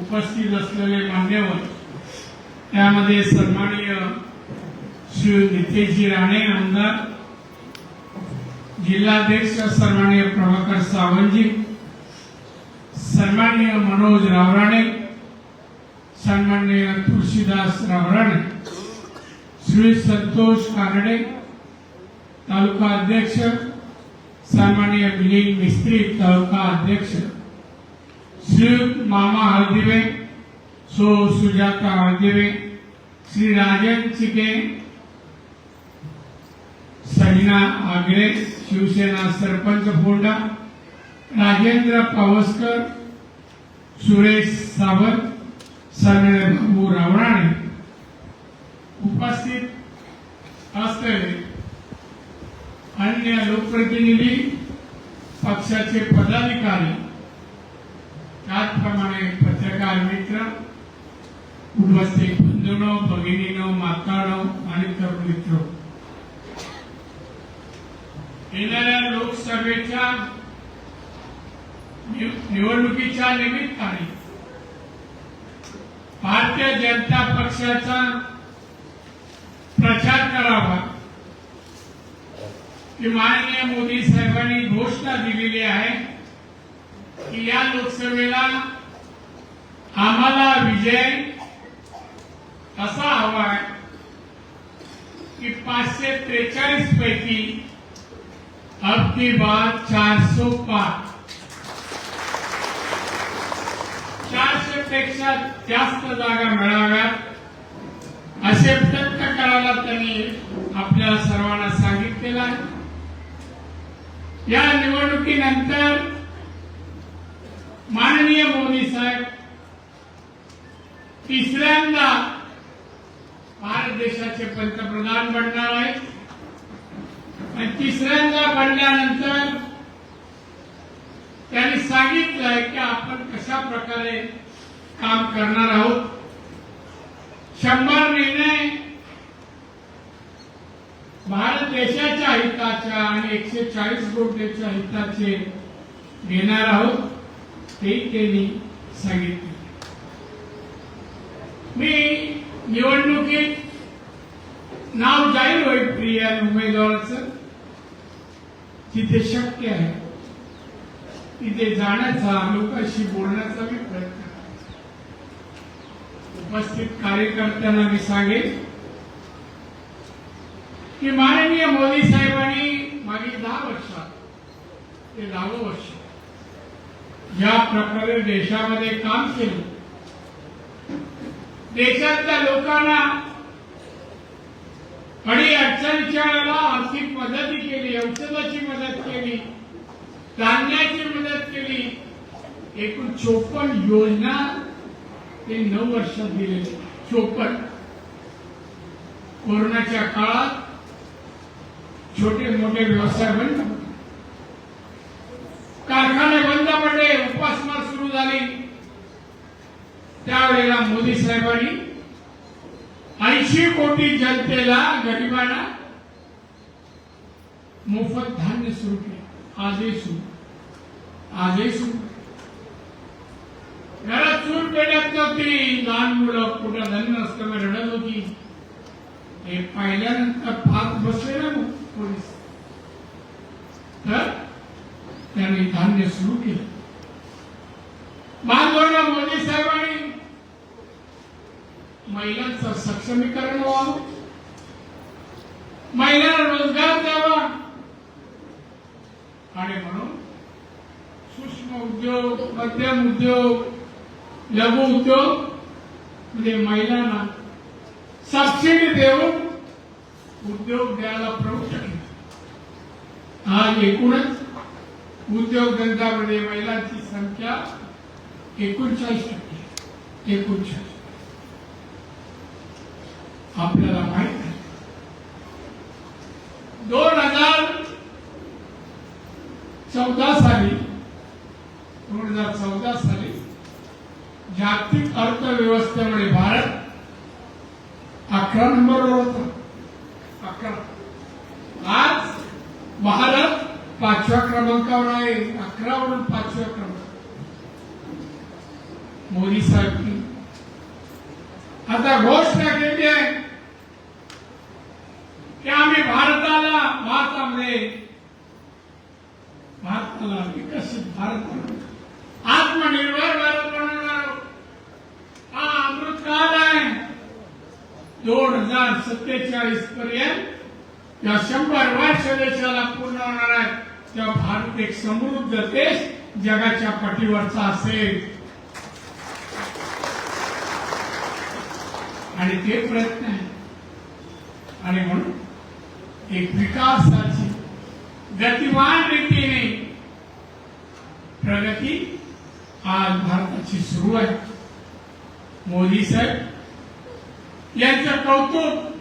उपस्थित असलेले मान्यवर त्यामध्ये सन्माननीय श्री नितेशजी राणे आमदार जिल्हाध्यक्ष सन्माननीय प्रभाकर सावंतजी सन्माननीय मनोज रावराणे सन्माननीय तुळशीदास रावराणे श्री संतोष कानडे तालुका अध्यक्ष सन्माननीय मिलिंद मिस्त्री तालुका अध्यक्ष श्री मामा हळदिवे सो सुजाता हळदिवे श्री राजन चिके सजना आगळे शिवसेना सरपंच फोंडा राजेंद्र पावसकर सुरेश सावंत सन्मान्य बाबू रावणाणे उपस्थित असलेले अन्य लोकप्रतिनिधी पक्षाचे पदाधिकारी त्याचप्रमाणे पत्रकार मित्र उपस्थित बंधूनो भगिनीनो मातानो आणि तरुण मित्र. येणाऱ्या लोकसभेच्या निवडणुकीच्या निमित्ताने भारतीय जनता पक्षाचा प्रचार करावा की माननीय मोदी साहेबांनी घोषणा दिलेली आहे. की या लोकसभेला आम्हाला विजय असा हवाय की पाचशे त्रेचाळीस पैकी अब की बात चारशे पाच चारशे पेक्षा जास्त जागा मिळाव्यात असे प्रयत्न करायला त्यांनी आपल्या सर्वांना सांगितलेलं आहे. या निवडणुकीनंतर माननीय मोदी साहेब तिसऱ्यांदा भारत देशाचे पंतप्रधान बनणार आहेत. आणि तिसऱ्यांदा बनल्यानंतर त्यांनी सांगितलंय की आपण कशा प्रकारे काम करणार आहोत. शंभर निर्णय भारत देशाच्या हिताच्या आणि एकशे चाळीस कोटीच्या हिताचे घेणार आहोत. ते त्यांनी सांगितले. मी निवडणुकीत नाव जाहीर होईल प्रिया उमेदवाराचं. जिथे शक्य आहे. तिथे जाण्याचा लोकांशी बोलण्याचा मी प्रयत्न उपस्थित कार्यकर्त्यांना मी सांगेन की माननीय मोदी साहेबांनी मागील दहा वर्षात ते दहावं वर्ष ज्या प्रकारे देशामध्ये काम केलं. देशातल्या लोकांना आणि अडचणीच्या वेळेला आर्थिक मदत केली औषधाची मदत केली धान्याची मदत केली. एकूण चोपन्न योजना ते नऊ वर्षात दिलेले चोपन्न. कोरोनाच्या काळात छोटे मोठे व्यवसाय बंद कारखाने बंद पडले उपासमार सुरू झाली. त्यावेळेला मोदी साहेबांनी ऐंशी कोटी जनतेला गरिबांना मोफत धान्य सुरू केलं. आजही सुरू. आजही सुरू. घरात चूल पेटत नव्हती. लहान मुलं कुठं धन्य नसतं रडत होती. हे पाहिल्यानंतर फार बसले ना पोलीस. तर त्यांनी धान्य सुरू केलं. बांधवांना मोदी साहेबांनी महिलांचं सक्षमीकरण व्हावं महिलांना रोजगार द्यावा आणि म्हणून सूक्ष्म उद्योग मध्यम उद्योग लघु उद्योग म्हणजे महिलांना सबसिडी देऊन उद्योग द्यायला प्रवृत्त केलं. आज एकूणच उद्योगधंद्यामध्ये महिलांची संख्या एकोणचाळीस टक्के. एकोणचाळीस. आपल्याला माहीत आहे. दोन हजार चौदा साली दोन हजार चौदा साली जागतिक अर्थव्यवस्थेमध्ये भारत अकरा नंबरवर होता. अकरा. आज भारत पाचव्या क्रमांकावर आहे अकरावरून पाचव्या क्रमांक. मोदी साहेब आता घोषणा केली आहे की आम्ही भारताला भारतामध्ये भारताला विकसित भारत आत्मनिर्भर भारत बनवणार आहोत. हा अमृतकाल आहे. दोन हजार सत्तेचाळीस पर्यंत या शंभर वर्ष देशाला पूर्ण होणार आहे. तेव्हा भारत एक समृद्ध देश जगाच्या पाठीवरचा असेल. आणि ते प्रयत्न आहे. आणि म्हणून एक विकासाची गतिमान रीतीने प्रगती आज भारताची सुरू आहे. मोदी साहेब यांचं कौतुक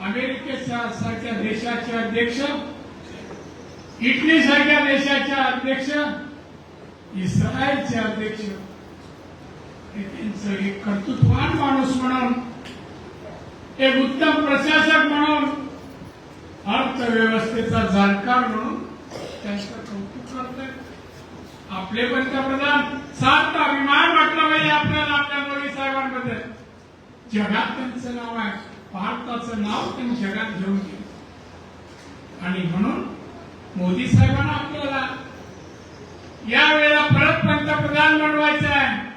अमेरिकेसारख्या देशाचे अध्यक्ष इटली सारख्या देशाचे अध्यक्ष इस्रायलचे अध्यक्ष हे त्यांचं एक कर्तृत्वान माणूस म्हणून एक उत्तम प्रशासक म्हणून अर्थव्यवस्थेचा जाणकार म्हणून त्यांचं कौतुक करतोय. आपले पंतप्रधान सात अभिमान वाटला पाहिजे आपल्याला आपल्या मोदी साहेबांबद्दल. जगात त्यांचं नाव आहे भारताचं नाव त्यांनी जगात घेऊन गेलं. आणि म्हणून मोदी साहेबांना आपल्याला यावेळेला परत पंतप्रधान बनवायचं आहे.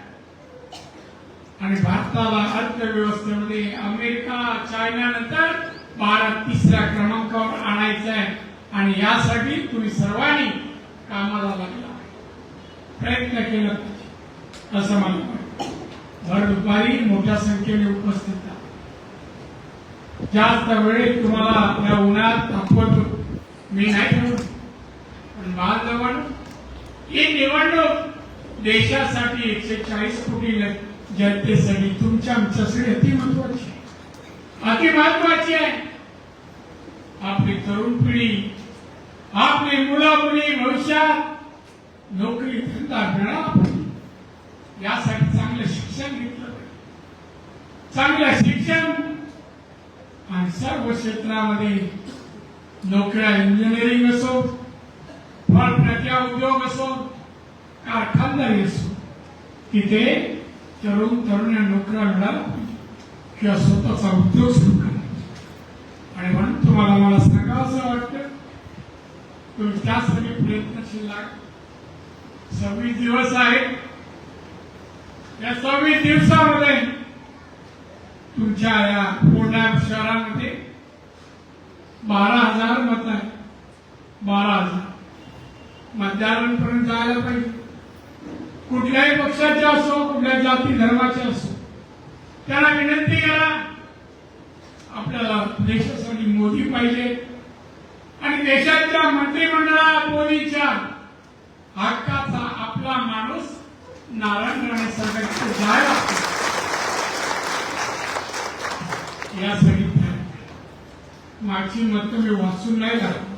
आणि भारताला अर्थव्यवस्थेमध्ये अमेरिका चायना नंतर भारत तिसऱ्या क्रमांकावर आणायचा आहे. आणि यासाठी तुम्ही सर्वांनी कामाला लागला. प्रयत्न केला पाहिजे. असं मला वाटतं. भर दुपारी मोठ्या संख्येने उपस्थित जास्त वेळेत तुम्हाला या उन्हात तापवत मी नाही ठेवत पण बांधवांनो ही निवडणूक देशासाठी एकशे चाळीस कोटी जनतेसाठी तुमच्या आमच्यासाठी अति महत्वाची आहे. अति महत्वाची आहे. आपली तरुण पिढी आपली मुला मुली भविष्यात नोकरी धंदा मिळाला यासाठी चांगलं शिक्षण घेतलं पाहिजे. चांगलं शिक्षण आणि सर्व क्षेत्रामध्ये नोकऱ्या इंजिनिअरिंग असो फळप्रक्रिया उद्योग असो कारखानदारी असो तिथे तरुण तरुण्या नोकऱ्या मिळाल्या किंवा स्वतःचा उद्योग सुरू करा आणि म्हणून तुम्हाला मला सांगा असं वाटतं तुम्ही त्यासाठी प्रयत्नशील लाग सव्वीस दिवस आहेत या सव्वीस दिवसामध्ये तुमच्या या पुणे शहरामध्ये बारा हजार मत आहे. बारा हजार मतदारांपर्यंत जायला पाहिजे. कुठल्याही पक्षाचे असो कुठल्या जाती धर्माचे असो त्यांना विनंती करा. आपल्याला देशासाठी मोदी पाहिजे. आणि देशाच्या मंत्रिमंडळात मोदीच्या हक्काचा आपला माणूस नारायण राणे साहेबांकडे जायला यासाठी मागची मत मी वाचून नाही लागलो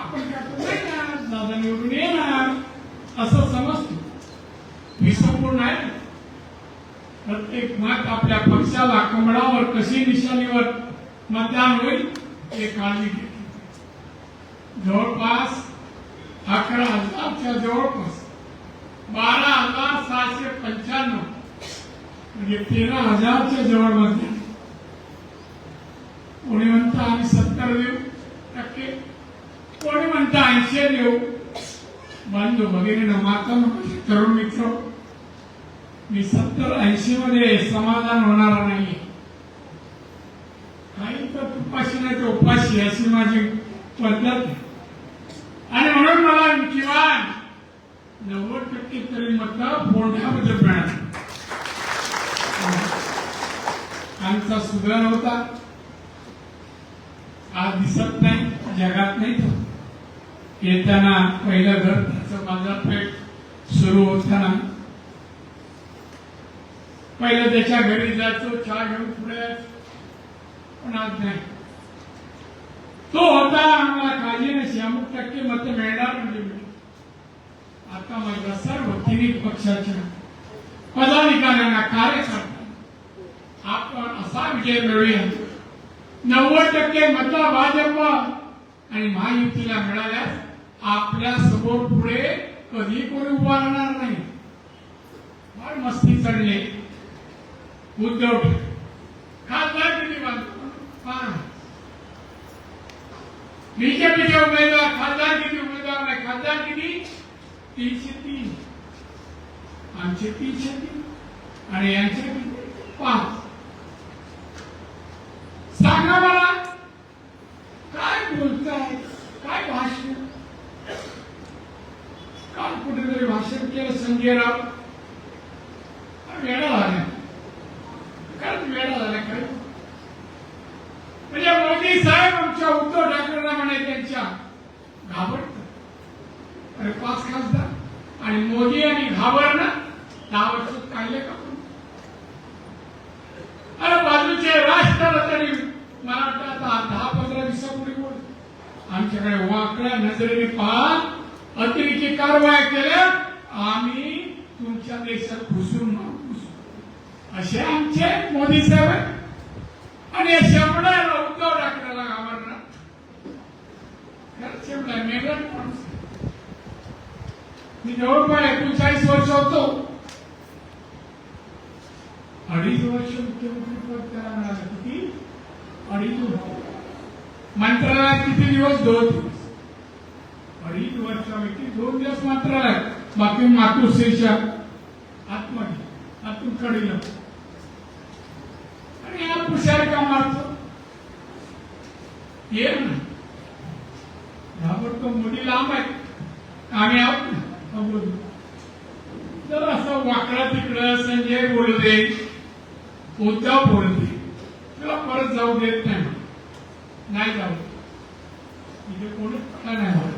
आपण काय येणार दादा निवडून येणार. असं समजतो. मी संपूर्ण आहे प्रत्येक मत आपल्या पक्षाला कमळावर कशी निशाणीवर मतदान होईल हे काळजी घेतली जवळपास अकरा हजारच्या जवळपास बारा हजार सहाशे पंच्याण्णव म्हणजे तेरा हजारच्या जवळ मतदान. कोणी म्हणतं आम्ही सत्तर देऊ टक्के. कोणी म्हणतं ऐंशी देऊ बंधू भगिनी माता तरुण मित्र मी सत्तर ऐंशी मध्ये समाधान होणार नाही. काही तर उपाशी नाही तर उपाशी अशी माझी पद्धत आहे. आणि म्हणून मला किमान नव्वद टक्के तरी मत फोडण्यामध्ये मिळाली. आमचा सुधार होता. आज दिसत नाही जगात नाही तो. येताना पहिलं घर त्याचं बाजारपेठ सुरू होताना. पहिलं त्याच्या घरी जायचो चहा घेऊन पुढे. पण आज नाही. तो होता आम्हाला काळजी नशी अमुक टक्के मत मिळणार म्हणजे आता माझ्या सर्व तिन्ही पक्षाच्या पदाधिकाऱ्यांना कार्यकर्ता आपण असा विजय मिळूया नव्वद टक्के मत भाजप. आणि महायुतीला मिळाल्यास आपल्यासमोर पुढे कधी कोणी उभा राहणार नाही. चढले. उद्धव खासदार किती बीजेपीचे उमेदवार खासदार किती उमेदवार नाही? खासदार किती? तीनशे तीन. आमचे तीनशे तीन. आणि यांचे पाच सांगा मला काय बोलताय काय भाषण काल कुठेतरी भाषण वेळा झाला. खरंच वेळा झाला काय म्हणजे मोदी साहेब आमच्या उद्धव ठाकरेंना म्हणे त्यांच्या घाबरत. अरे पाच खासदार. आणि मोदी आणि घाबरणं दहा वर्ष काढले का अरे बाजूचे राष्ट्र तरी मला वाटतं आता दहा पंधरा दिवसापूर्वी बोल आमच्याकडे वाकड्या नजरेने पाहत अतिरिक्त कारवाया केल्या. आम्ही तुमच्या देशात घुसून मारू, असे आमचे मोदी साहेब आणि या शेवटाला उद्धव ठाकरेला घाबरणार खरंच शेवटा मेगन माणूस मी जवळपास एकोणचाळीस वर्ष होतो. अडीच वर्ष मुख्यमंत्री पद त्याला मिळालं किती अडीच वर्ष. मंत्रालयात किती दिवस दोन दिवस? अडीच वर्षापैकी दोन दिवस मंत्रालयात. बाकी मातृश्रीच्या आतमध्ये आतून कडीला. आणि हा पुशार का मारतो. ये ना. घाबरतो मुली लांब आहे आम्ही आहोत ना. अवरोध जर असं वाकडा तिकडं संजय बोलू दे उद्धव बोलू दे तुला परत जाऊ देत नाही. नाही जाऊ. इथे कोणीच पडला नाही.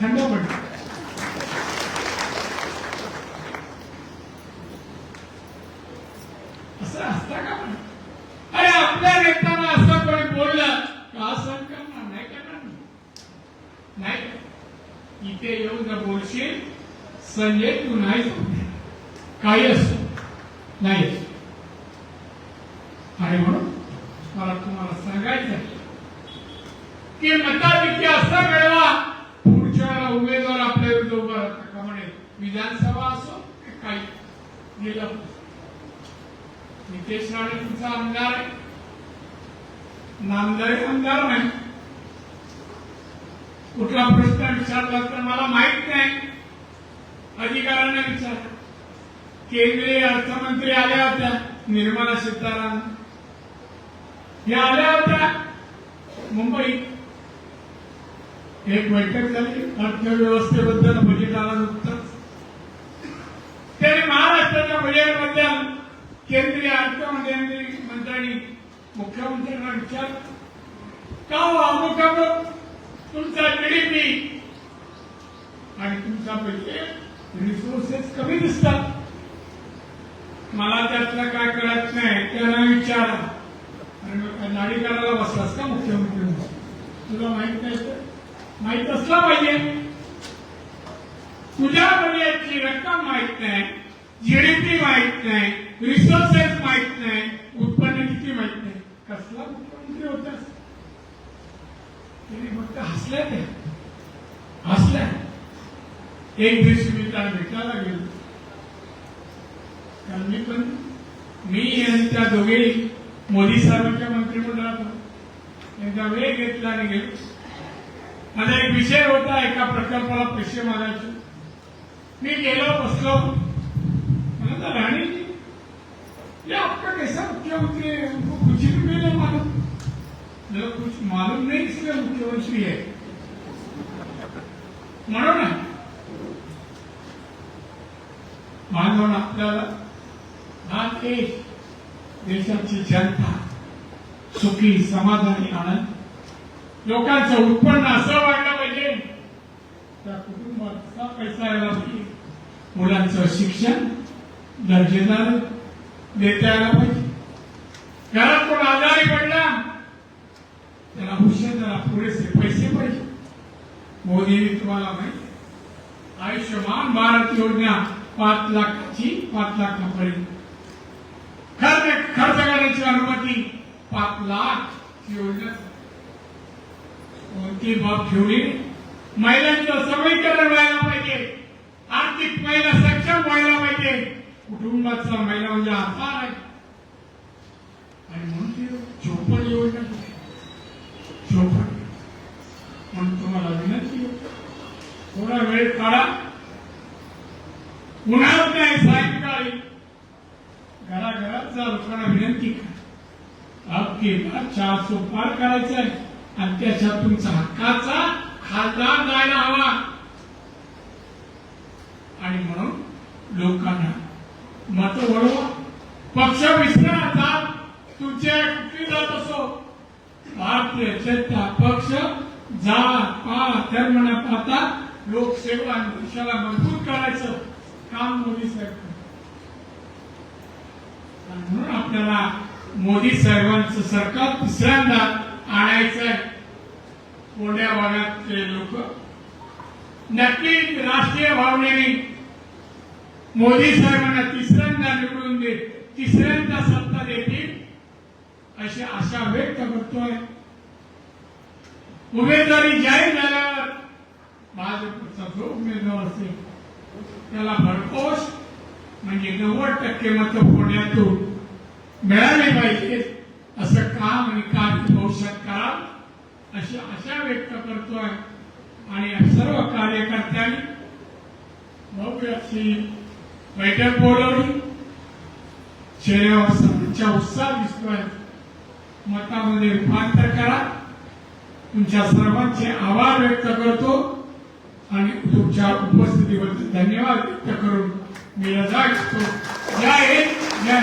थंड पडलं असं असतं का पण? अरे आपल्या नेत्यानं असं कोणी बोललं का असं करणार नाही करणार ना. नाही का? इथे येऊन जर बोलशील संजय तू नाही काही असो नाही असो. आणि म्हणून मला तुम्हाला सांगायचं की मताधिक्य असं मिळवा पुढच्या वेळेला उमेदवार आपल्या विरुद्ध उभा राहता का म्हणे विधानसभा असो की काही. गेलं नितेश राणे तुमचा आमदार आहे. नामदारी आमदार नाही. कुठला प्रश्न विचारला तर मला माहीत नाही. अधिकाऱ्यांना विचार. केंद्रीय अर्थमंत्री आल्या होत्या निर्मला सीतारामन. या आल्या होत्या मुंबईत. एक बैठक झाली अर्थव्यवस्थेबद्दल बजेट आला नुकतंच त्याने महाराष्ट्राच्या बजेटबद्दल केंद्रीय अर्थमंत्र्यांनी मंत्र्यांनी मुख्यमंत्र्यांना विचार का हो तुमचा जीडीपी आणि तुमचा पैसे रिसोर्सेस कमी दिसतात. मला त्यातलं काय कळत नाही त्यांना विचारा. आणि नाडी करायला बसलास का मुख्यमंत्री म्हणून? तुला माहीत नाही तर? माहीत असला पाहिजे. तुझ्या बजेटची रक्कम माहीत नाही जीडीपी माहीत नाही रिसोर्सेस माहीत नाही उत्पन्न किती माहीत नाही. कसला मुख्यमंत्री होतास? त्यांनी फक्त हसल्या त्या हसल्या. एक दिवशी मी त्याला भेटायला गेलो. कारण मी पण मी आणि त्या दोघे मोदी साहेबांच्या मंत्रिमंडळात त्यांचा एकदा वेळ घेतला आणि गेलो. माझा एक विषय होता एका प्रकल्पाला पैसे मागायचे. मी गेलो बसलो. म्हणलं राणी जी ये आपका कैसा मुख्यमंत्री है उनको कुछ भी नहीं मालूम मेरा कुछ मालूम नहीं इसलिए मुख्यमंत्री है। म्हणून ना आपल्याला हा देश देशाची जनता सुखी समाधानी आनंद। लोकांचं उत्पन्न असं वाढलं पाहिजे त्या कुटुंबाचा पैसा यायला पाहिजे. मुलांचं शिक्षण दर्जेदार देता यायला पाहिजे. घरात कोण आजारी पडला त्याला पुरेसे पैसे पाहिजे. मोदींनी तुम्हाला माहिती आयुष्यमान भारत योजना पाच लाखाची पाच लाखापर्यंत. खर्च खर्च करण्याची अनुमती पाच लाख योजना. कोणती बाब ठेवली महिलांचं समीकरण व्हायला पाहिजे. आर्थिक महिला सक्षम व्हायला पाहिजे. कुटुंबाचा महिला म्हणजे आधार आहे. आणि म्हणून ते चोपड योजना केली. चोपड म्हणून तुम्हाला विनंती आहे. थोडा वेळ काढा. पुन्हा काय सायंकाळी घराघरात जा लोकांना विनंती करा. आपके बाद चार सो पार करायचं आहे. आणि त्याच्यात तुमचा हक्काचा खासदार जायला हवा. आणि म्हणून लोकांना मत वळवा पक्ष विसरा जात तुमच्या कुठली जात असो. भारतीय जनता पक्ष जात पा धर्म न पाहता लोकसेवा आणि देशाला मजबूत करायचं काम मोदी साहेब म्हणून आपल्याला मोदी साहेबांचं सरकार तिसऱ्यांदा आणायचंय आहे. कोंड्या भागातले लोक. नक्की राष्ट्रीय भावनेने मोदी साहेबांना तिसऱ्यांदा निवडून दे तिसऱ्यांदा सत्ता देतील अशी आशा व्यक्त करतोय. उमेदवारी जाहीर झाल्यावर भाजपचा जो उमेदवार असेल त्याला भरकोश म्हणजे नव्वद टक्के मत पुण्यातून मिळाले पाहिजे असं काम आणि कार्य भविष्यात करा अशी आशा व्यक्त करतोय. आणि सर्व कार्यकर्त्यांनी भव्य अशी बैठक बोलवली. चेहऱ्यावर सर्वांचा उत्साह दिसतोय. मतामध्ये रूपांतर करा. तुमच्या सर्वांचे आभार व्यक्त करतो. आणि तुमच्या उपस्थितीबद्दल धन्यवाद. व्यक्त करून मी रजा घेतो जय हिंद जय